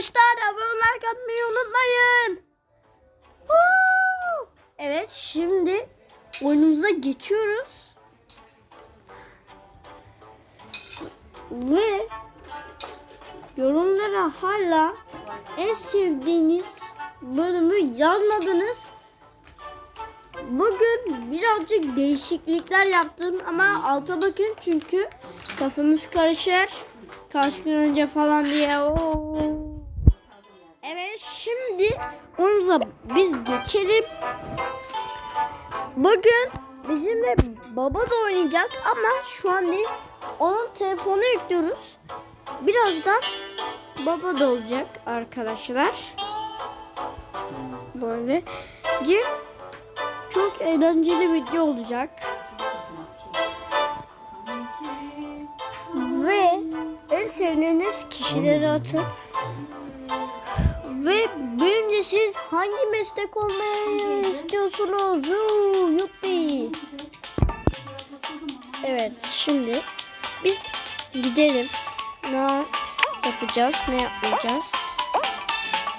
arkadaşlar. Abone like atmayı unutmayın. Evet şimdi oyunumuza geçiyoruz. Ve yorumlara hala en sevdiğiniz bölümü yazmadınız. Bugün birazcık değişiklikler yaptım ama alta bakın çünkü kafamız karışır. Kaç gün önce falan diye. Oo. Evet şimdi oyunumuza biz geçelim. Bugün bizimle baba da oynayacak ama şu an değil. Onun telefonu yüklüyoruz. Birazdan baba da olacak arkadaşlar. Böyle. Çok eğlenceli video olacak. Ve en sevdiğiniz kişileri atın. Ve büyünce siz hangi meslek olmayı istiyorsunuz? Yuppi. Evet şimdi biz gidelim. Ne yapacağız ne yapmayacağız?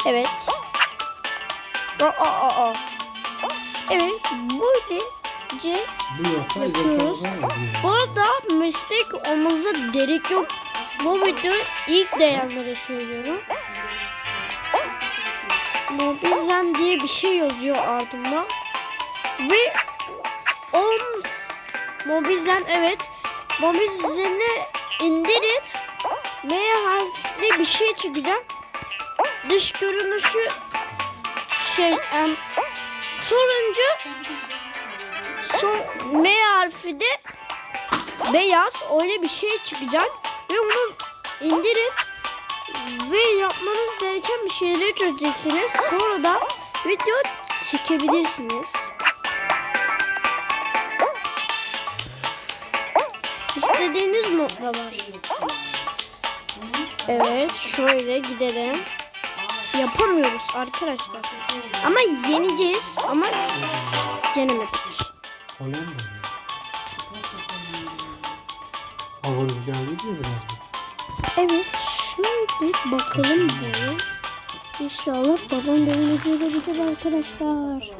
Evet. Aa, aa, aa. Evet Bu yoksa Yapıyoruz. bu arada meslek olmanıza gerek yok. Bu videoyu ilk dayanlara söylüyorum. Mobizen diye bir şey yazıyor ardımda. Ve on Mobizen evet. Mobizen'i indirin. M harfli bir şey çıkacak. Dış görünüşü şey em, turuncu son M harfi de beyaz öyle bir şey çıkacak ve onu indirin ve yapmanız gereken bir şeyleri çözeceksiniz. Sonra da video çekebilirsiniz. İstediğiniz modda var. Evet şöyle gidelim. Yapamıyoruz arkadaşlar. Ama yeneceğiz ama yenemedik. Hollanda mı? Hava rüzgarlı diyor biraz. Evet. Şimdi bakalım bu. İnşallah babam da öyle görebilir arkadaşlar.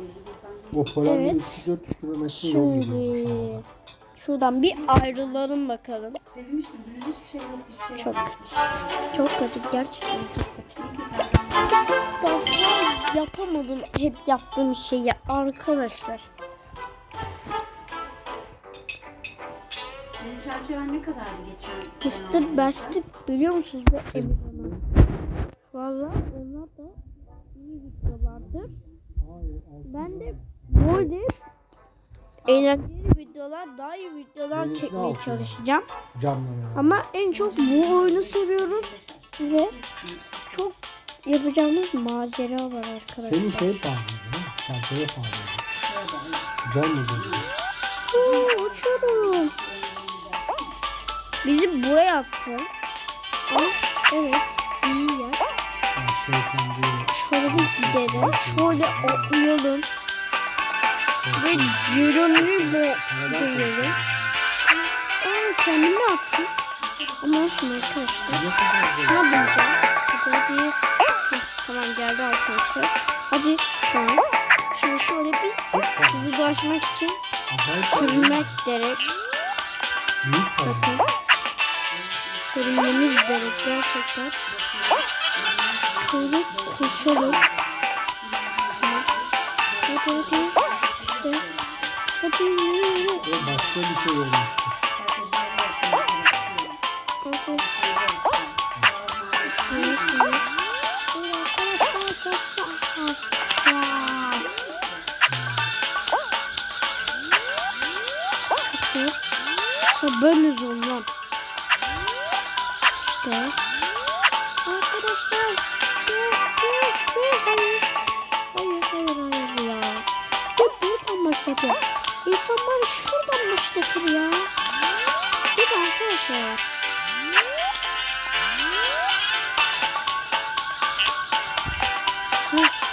O Evet. 300-400 kilometre yol gidiyor. Şimdi şuradan bir ayrılalım bakalım. Sevmiştim. Düz hiçbir şey yoktu. Hiçbir şey Çok kötü. Çok kötü. Gerçekten çok kötü. Yapamadım hep yaptığım şeyi arkadaşlar. Çerçeven ne kadardı geçen? Mr. Best'i biliyor musunuz bu Emirhan'ı? Valla onlar da iyi videolardır. Ben de böyle eğlenceli videolar, daha iyi videolar çekmeye çalışacağım. Ama en çok bu oyunu seviyorum ve çok yapacağımız macera var arkadaşlar. Senin şey pahalı? Çantaya pahalı. Oo, uçuyorum. Bizi buraya attı. Ama evet iyi diyor. Şöyle bir gidelim. Şöyle atlayalım. Ve Geronimo diyelim. Aa, kendimi attım. Ama olsun arkadaşlar. Şuna bulacağım. Hadi hadi. Heh, tamam geldi asansör. Hadi tamam. Şimdi şöyle bir bizi dolaşmak için sürmek gerek. Bakın. Sürmemiz gerek gerçekten. Şöyle koşalım. Tamam. Hadi hadi. İşte. Hadi. Başka bir şey olmuştur. Hadi. Evet, İnsanlar şuradan başlatır ya. Değil mi arkadaşlar?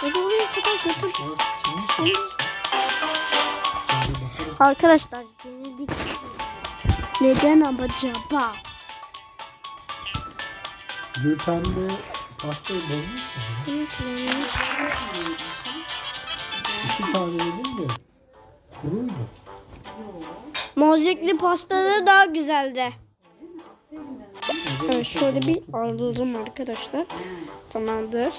Hadi oraya kadar götür. Arkadaşlar yenildik. Neden acaba? Gülpembe Pastayı bozmuş mu? Kullanıyoruz. İki tane yedim de. Kuruydu. Mozikli pastaları daha güzeldi. Evet, şöyle bir alalım arkadaşlar. Tamamdır.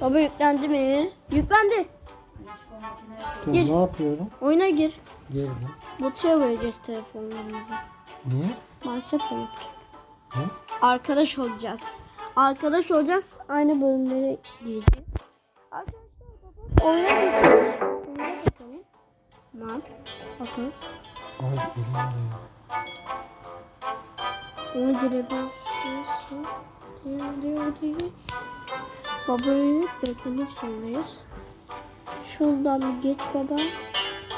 Baba yüklendi mi? Yüklendi. Dur Gir. ne yapıyorum? Oyuna gir. Geldim. Botaya vereceğiz telefonlarımızı. Niye? Maalesef yapacak. Ne? Arkadaş olacağız. Arkadaş olacağız. Aynı bölümlere gireceğiz. Arkadaşlar baba oyuna gireceğiz. Tamam. Bakalım. Ay elimde. Ona diyor diyor. Babayı beklemek zorundayız. Şuradan bir geç baba.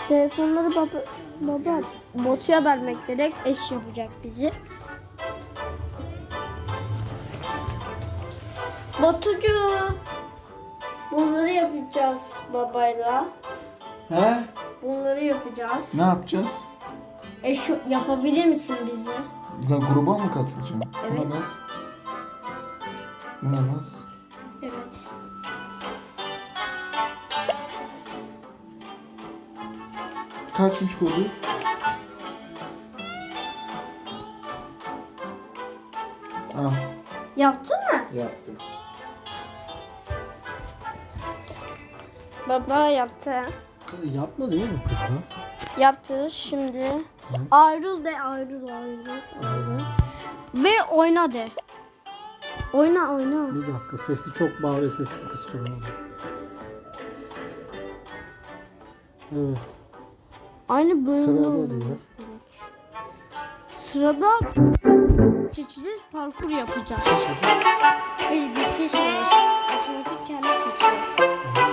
Telefonları baba baba botuya vermek gerek eş yapacak bizi. Batucu. Bunları yapacağız babayla. He? Bunları yapacağız. Ne yapacağız? Eş yapabilir misin bizi? Ya gruba mı katılacaksın? Evet. Buna bas. Buna bas. Evet. Kaçmış kodu? Ah Yaptın mı? yaptım. Baba yaptı. Kız yapmadı değil mi kız da? Yaptı şimdi. Ayrıl de ayrıl ayrıl. ayrıl. Ve oyna de. Oyna oyna. Bir dakika sesli çok bağırıyor sesli kısıyorum. Evet. Aynı bölümde Sırada gerek. Sırada seçeceğiz parkur yapacağız. Hayır biz seçmiyoruz. Otomatik kendi seçiyor.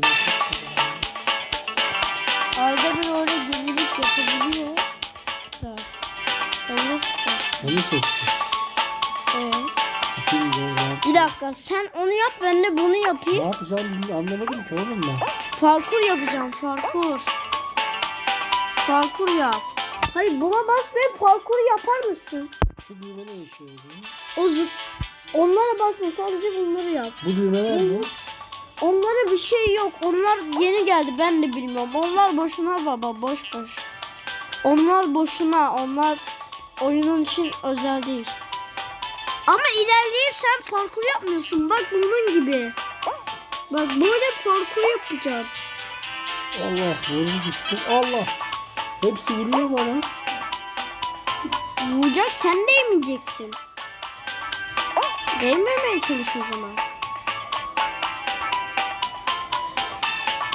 Arada bir orada gerilik yapabiliyor. Da. Da. Onu seçtim. Evet. Bir dakika sen onu yap ben de bunu Ne yapayım. yapacağım bilmiyorum anlamadım ki oğlum ben. Parkur yapacağım parkur. Parkur yap. Hayır buna bas ve parkur yapar mısın? Şu düğme ne işe yarıyor? O zıp. Onlara basma sadece bunları yap. Bu düğmeler ne? Onlara bir şey yok. Onlar yeni geldi ben de bilmiyorum. Onlar boşuna baba boş boş. Onlar boşuna. Onlar oyunun için özel değil. Ama ilerleyip sen parkur yapmıyorsun. Bak bunun gibi. Bak böyle parkur yapacağım. Allah vurdu düştü. Allah. Hepsi vuruyor bana. Vuracak sen değmeyeceksin. Değmemeye çalış o zaman.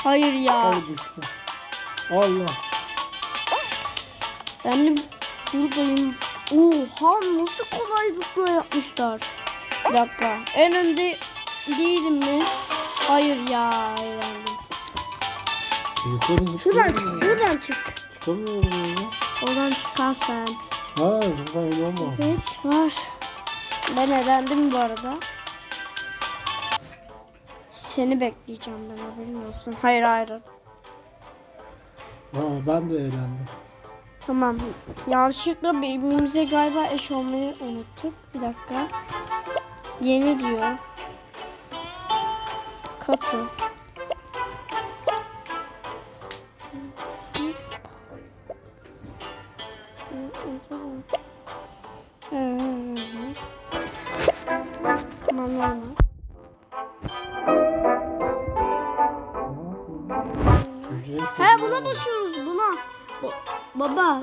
Hayır ya. Ay düştü. Allah. Ben de buradayım. Oha nasıl kolaylıkla yapmışlar. Bir dakika. En önde değilim mi? Hayır ya. eğlendim. Yukarı Şuradan çık. ya. Buradan çık. Çıkamıyorum ya. Oradan çıkarsan. Hayır buradan yol var. Evet var. Ben eğlendim bu arada. Seni bekleyeceğim ben haberin olsun. Hayır hayır. Aa, ben de eğlendim. Tamam. Yanlışlıkla birbirimize galiba eş olmayı unuttuk. Bir dakika. Yeni diyor. Katı. Tamam normal. He buna basıyoruz buna. Ba- baba.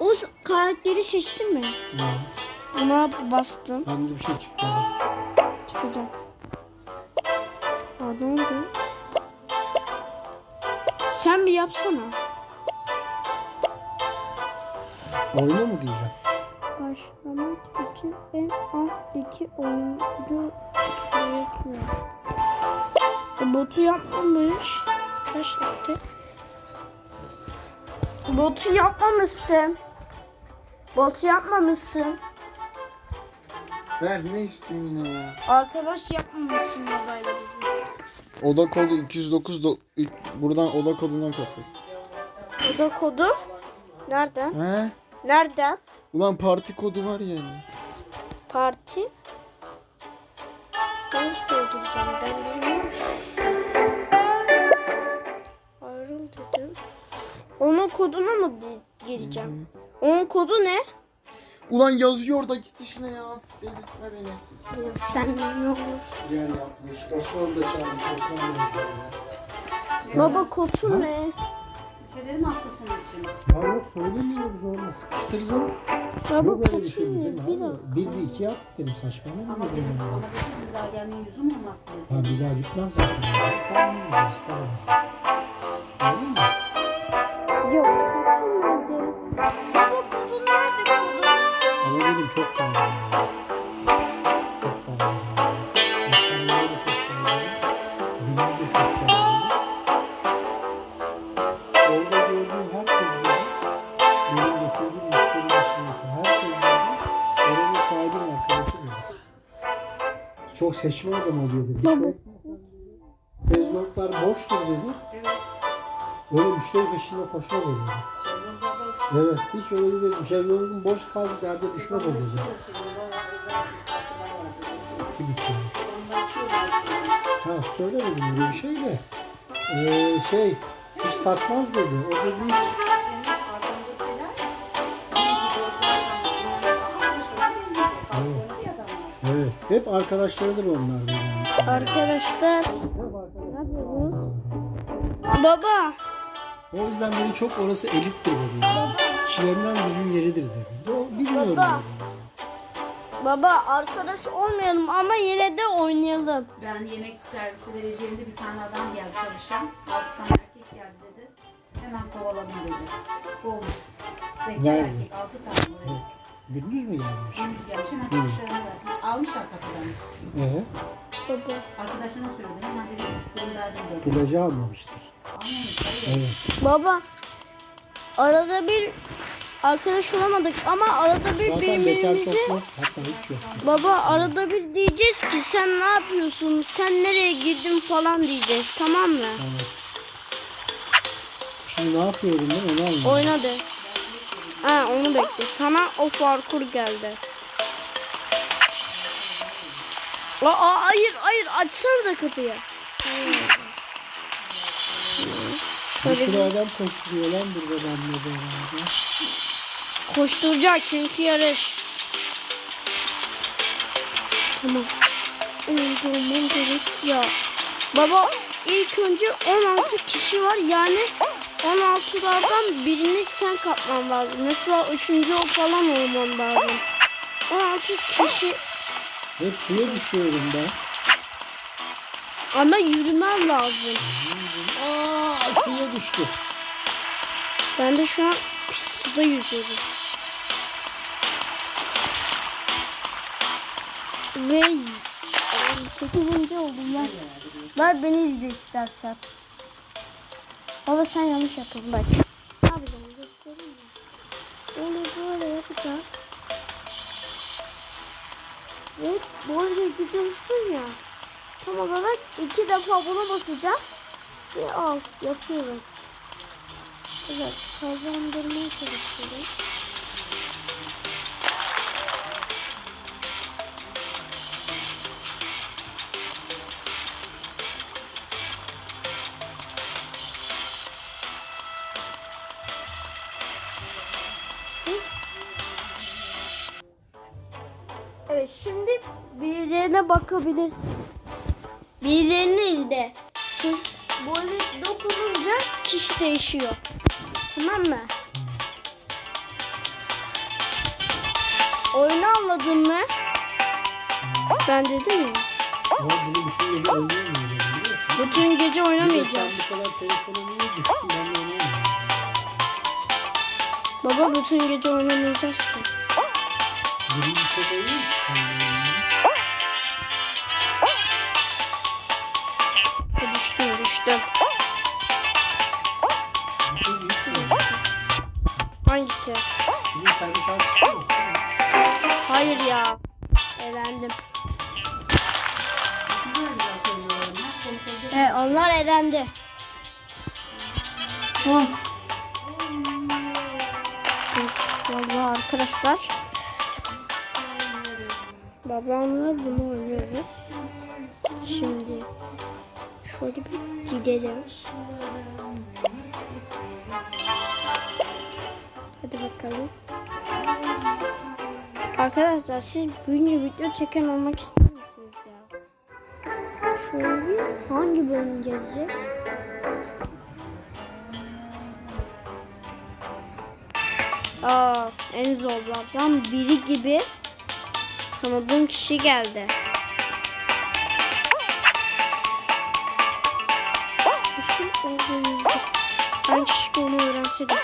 O karakteri seçtin mi? Evet. Buna bastım. Ben de bir şey çıktı. Çıkacak. Aa, ne oldu? Sen bir yapsana. Oyna mı diyeceğim? Başlamak için en az iki oyuncu gerekiyor. E, botu yapmamış. Yaptı? Botu yapmamışsın. Botu yapmamışsın. Ver ne istiyorsun yine ya? Arkadaş yapmamışsın babayla bizi. Oda kodu 209 do- buradan oda kodundan katıl. Oda kodu. Nereden? He? Nereden? Ulan parti kodu var yani. Parti. Hangisine gireceğim ben bilmiyorum. Dedim. Onun koduna mı gireceğim? Onun kodu ne? Ulan yazıyor da git işine ya. Delirtme beni. Ya Sen ne olur? Yer yapmış. Osman'ı da çağırmış. Osman da geldi. Baba kodu ne? Ülkelerin hafta sonu için. Ya yok söylemiyoruz orada. Sıkıştıracağım. Baba Yok öyle bir şey değil mi? Bir dakika. Bir iki yap dedim saçmalama. Ama ya? dedim bir daha gelmeyin yüzüm olmaz. Ha bir daha gitmez. Paramız gideriz paramız. Mı? Yok kodu nerede? Baba kodu nerede kodu? Ama dedim çok pahalı. Çok pahalı. Makarnalar da çok pahalı. Günler de çok pahalı. Orada gördüğüm herkes dedi. Benim getirdiğim müşteri dışındaki herkes dedi. Oranın sahibinin arkadaşı dedi. Çok seçme adam oluyor dedi. Rezortlar boştur dedi. Evet. Öyle müşteri peşinde koşmaz o dedi. Sezonda boş. Evet hiç öyle dedi. Rezortun boş kaldı derde düşmez o dedi. Kim içiyormuş? Ha söylemedim öyle bir şey de. Ee, şey hiç takmaz dedi. O dedi hiç. Evet. Hep arkadaşlarıdır onlar arkadaşlar. Baba. O yüzden dedi çok orası elittir dedi yani. Kişilerinden düzgün yeridir dedi. O bilmiyorum Baba. dedim yani. Baba arkadaş olmayalım ama yine de oynayalım. Ben yemek servisi vereceğimde bir tane adam geldi çalışan. Altı tane erkek geldi dedi. Hemen kovaladım dedi. Kovmuş. Bekar Nerede? erkek altı tane buraya. Gündüz mü gelmiş? Gündüz gelmiş hemen çalışlarını bıraktım. Almışlar kapıdan. Ee, Baba. Arkadaşlarına söyledim gönderdim dedi. plajı almamıştır. Evet. Baba. Arada bir arkadaş olamadık ama arada bir Zaten bekar birbirimizi çok yok. Hatta hiç yok. Baba arada bir diyeceğiz ki sen ne yapıyorsun? Sen nereye girdin falan diyeceğiz. Tamam mı? Evet. Şimdi ne yapıyorum ben onu anlamadım. Oyna de. Ha onu bekle. Sana o parkur geldi. Aa, hayır hayır açsanıza kapıyı. Bir sürü adam koşturuyor lan burada benimle beraber. Koşturacak çünkü yarış. Tamam. Olmam gerek ya. Baba ilk önce 16 kişi var yani 16'lardan birini sen kapman lazım. Mesela üçüncü o falan olman lazım. 16 kişi Hep suya düşüyorum ben. ama yürümen lazım. Aa suya düştü. Ben de şu an pis suda yüzüyorum. Ve 8. oldum ben. Ver beni izle istersen. Baba sen yanlış yaptın bak. Ne yapacağım göstereyim mi? Böyle böyle yapacağım. Ve böyle gidiyorsun ya. Tam olarak iki defa buna basacağım. Ve al yapıyorum. Evet, kazandırmaya çalışıyorum. Birilerine bakabilirsin. Birilerini izle. Böyle dokununca kişi değişiyor. Tamam mı? Oyunu anladın mı? Ben dedim ya. Bütün gece oynamayacağız. Baba bütün gece oynamayacağız ki. Düştüm. Hangisi? Hayır ya. Elendim. Evet onlar elendi. Oh. Vallahi arkadaşlar. Babamla bunu oynuyoruz. Şimdi şöyle bir gidelim. Hadi bakalım. Arkadaşlar siz büyünce video çeken olmak ister misiniz ya? Şöyle bir hangi bölüm gelecek? Aa, en zorlardan biri gibi tanıdığım kişi geldi. Ben kişi onu öğrenseydim.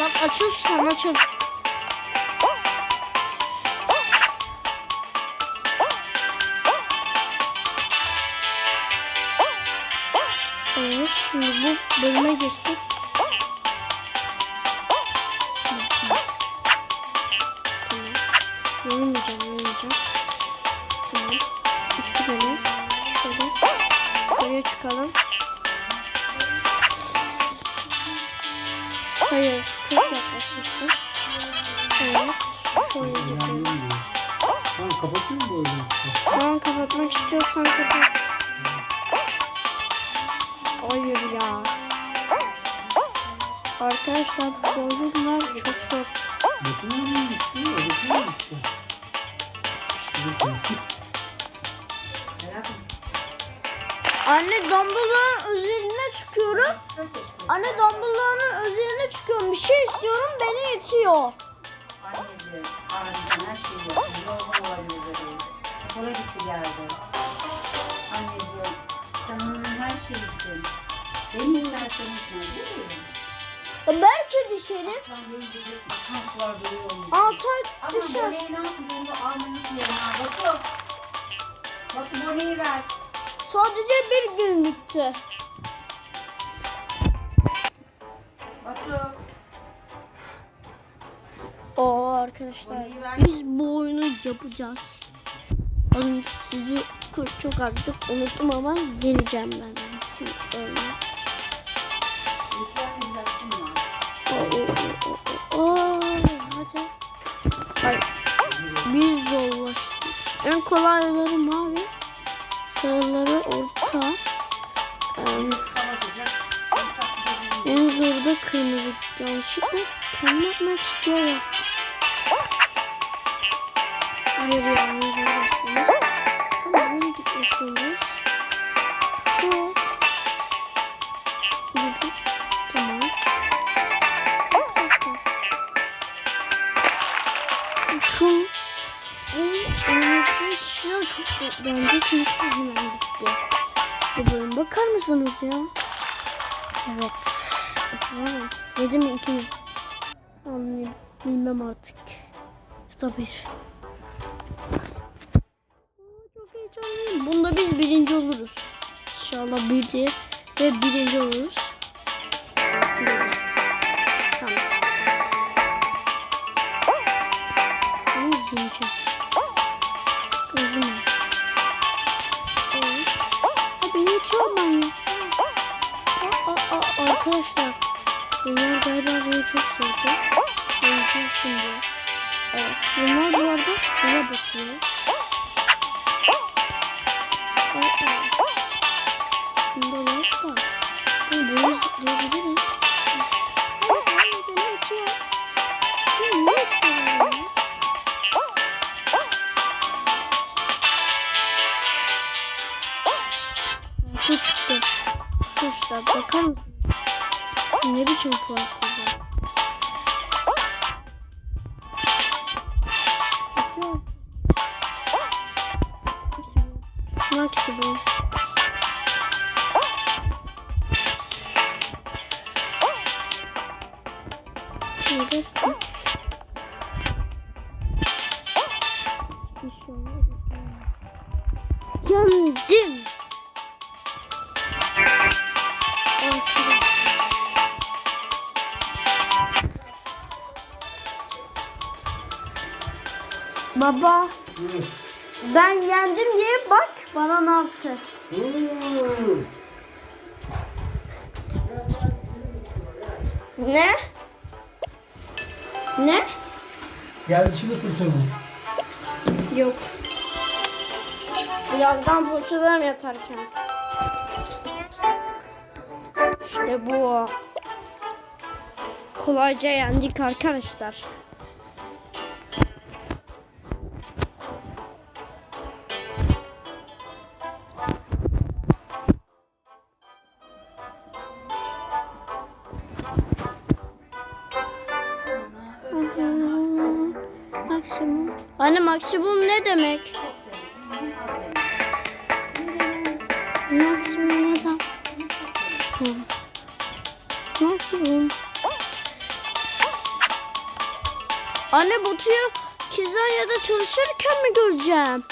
Bak açıyorsan açıl. Evet şimdi bu bölüme geçtik. Hayır, çok yaklaşmıştım. Evet. Şöyle değil. Tamam kapatayım mı oyunu? Tamam kapatmak istiyorsan kapat. Hayır ya. Arkadaşlar bu oyunlar çok zor. Anne Dumbledore'un üzerine çıkıyorum. Anne Dumbledore'un üzerine çıkıyorum. Bir şey istiyorum beni itiyor. Anneciğim, abicim her şeyi yaptım. Yorgun üzerinde. Spora gitti geldi. Anneciğim, sen onun her şeyisin. Benim ben seni değil mi? Belki düşerim. Aslan gelince bir akan sular duruyor mu? Altay Ama düşer. boneyi ne almayı unutmayalım ha. Batu. Batu boneyi ver. Sadece bir günlüktü. Batu. Oo arkadaşlar biz bu oyunu yapacağız. Önce sizi çok azıcık unuttum ama yeneceğim ben. Hayır. Biz zorlaştık. En kolayları mavi. Kırmızı. Yanlışlıkla kendi yapmak istiyorum. Hayır ya. Tamam böyle gitmek zorundayız. Şu. Yedi. Tamam. Şu. Önümüzdeki kişiler çok bence çünkü hemen bitti. Bu bölüm bakar mısınız ya? Evet. Wow. Yedi mi iki mi? Anlayayım. Bilmem artık. Aa, Çok heyecanlıyım. Bunda biz birinci oluruz. İnşallah bir diye ve birinci oluruz. Tamam. Bunu. Aa, aa, aa, arkadaşlar bunlar galiba beni çok sevdi. Oynayacağım şimdi. Evet bunlar bu arada suya bakıyor. Aa, aa. Bunda var da. Bunu zıplayabilirim. Hayır Maksimum. İnşallah. Yandım. Baba Evet. ben yendim diye bak bana ne yaptı. Oo. Ne? Ne? Gel içini fırçala. Yok. Birazdan fırçalarım yatarken. İşte bu. Kolayca yendik arkadaşlar. Maksimum ne demek? Maksimum ne demek? Maksimum. Anne Batu'yu Kizanya'da çalışırken mi göreceğim?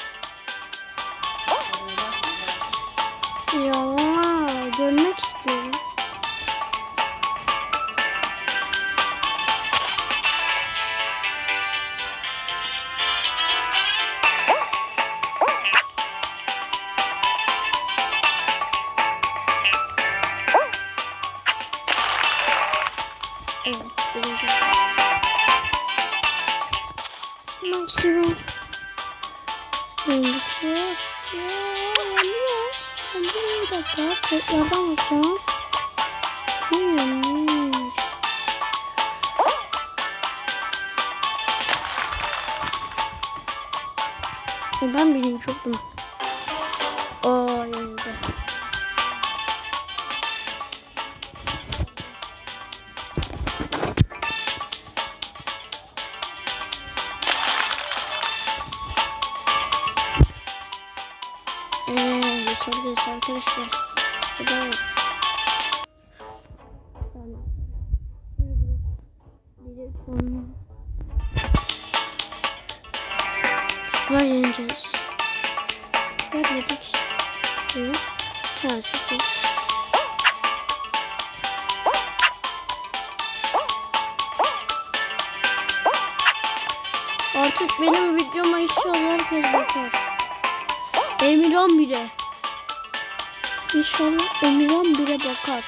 İnşallah Emirhan bile bakar.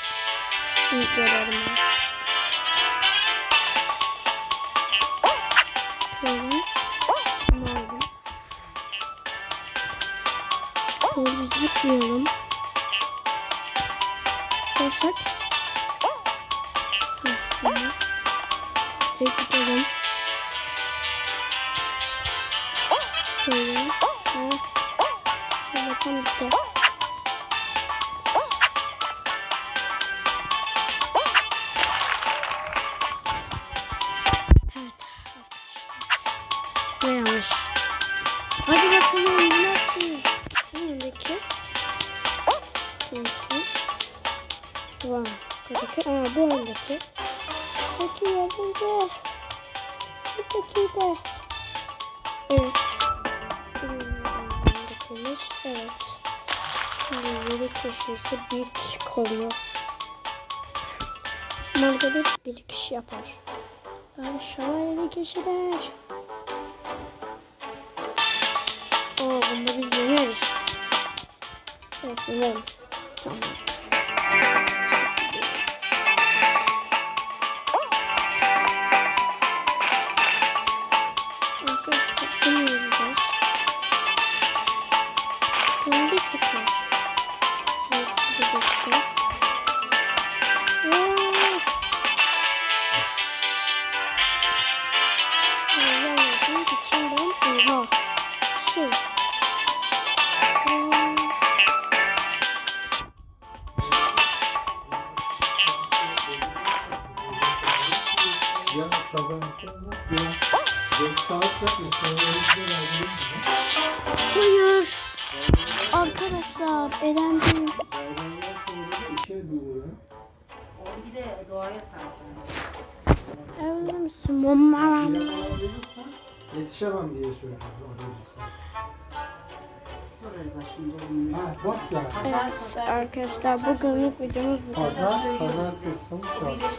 Videolarıma. Şöyle. Şunu aldım. Şöyle zıplayalım. Hı, şöyle. Gidelim. Şöyle. Ha. Şöyle tam bitti. Var. Buradaki. Aa bu öndeki. Peki yazınca. Buradaki de. Evet. Öndekimiz. Evet. Şimdi yedi kişisi bir kişi kalıyor. Margaret bir kişi yapar. Daha şöyle kişiler. Oo bunda biz yeneriz. Evet yenerim. Tamam. Ha bak ya. Evet arkadaşlar bugünlük videomuz bu kadar. Pazar, pazartesi, salı, çarşamba.